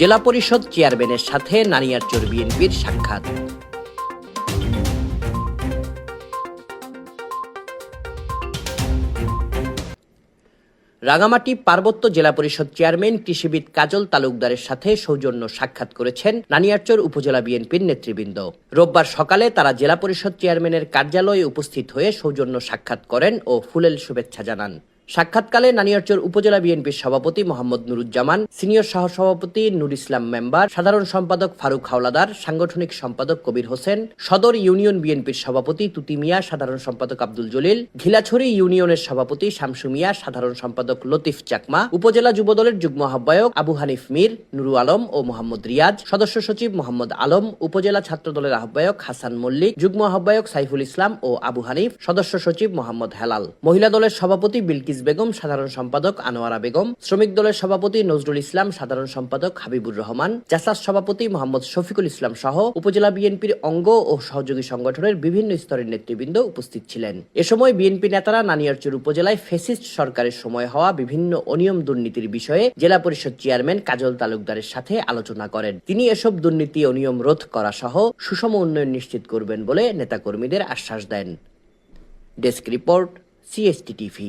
জেলা পরিষদ চেয়ারম্যানের সাথে নানিয়ারচর বিএনপির সাক্ষাৎ। রাঙামাটি পার্বত্য জেলা পরিষদ চেয়ারম্যান কৃষিবিদ কাজল তালুকদারের সাথে সৌজন্য সাক্ষাৎ করেছেন নানিয়ারচর উপজেলা বিএনপির নেতৃবৃন্দ। রোববার সকালে তারা জেলা পরিষদ চেয়ারম্যানের কার্যালয়ে উপস্থিত হয়ে সৌজন্য সাক্ষাৎ করেন ও ফুলেল শুভেচ্ছা জানান। সাক্ষাৎকালে নানিয়ারচর উপজেলা বিএনপির সভাপতি মোহাম্মদ নুরুজ্জামান, সিনিয়র সহসভাপতি নুর ইসলাম মেম্বার, সাধারণ সম্পাদক ফারুক হাওলাদার, সাংগঠনিক সম্পাদক কবির হোসেন, সদর ইউনিয়ন বিএনপির সভাপতি তুতি মিয়া, সাধারণ সম্পাদক আব্দুল জলিল, ঘিলাছড়ি ইউনিয়নের সভাপতি শামসু মিয়া, সাধারণ সম্পাদক লতিফ চাকমা, উপজেলা যুবদলের যুগ্ম আহ্বায়ক আবু হানিফ মীর, নুরু আলম ও মোহাম্মদ রিয়াজ, সদস্য সচিব মোহাম্মদ আলম, উপজেলা ছাত্রদলের আহ্বায়ক হাসান মল্লিক, যুগ্ম আহ্বায়ক সাইফুল ইসলাম ও আবু হানিফ, সদস্য সচিব মোহাম্মদ হেলাল। মহিলা দলের সভাপতি বিলকিস বেগম, সাধারণ সম্পাদক আনোয়ারা বেগম, শ্রমিক দলের সভাপতি নজরুল ইসলাম, সাধারণ সম্পাদক হাবিবুর রহমান, জাসাস সভাপতি মোহাম্মদ শফিকুল ইসলাম সহ উপজেলা বিএনপির অঙ্গ ও সহযোগী সংগঠনের বিভিন্ন স্তরের নেতৃবৃন্দ উপস্থিত ছিলেন। এ সময় বিএনপি নেতারা নানিয়ারচর উপজেলায় ফেসিস্ট সরকারের সময় হওয়া বিভিন্ন অনিয়ম দুর্নীতির বিষয়ে জেলা পরিষদ চেয়ারম্যান কাজল তালুকদারের সাথে আলোচনা করেন। তিনি এসব দুর্নীতি অনিয়ম রোধ করা সহ সুষম উন্নয়ন নিশ্চিত করবেন বলে নেতাকর্মীদের আশ্বাস দেন। Desk report, CST TV.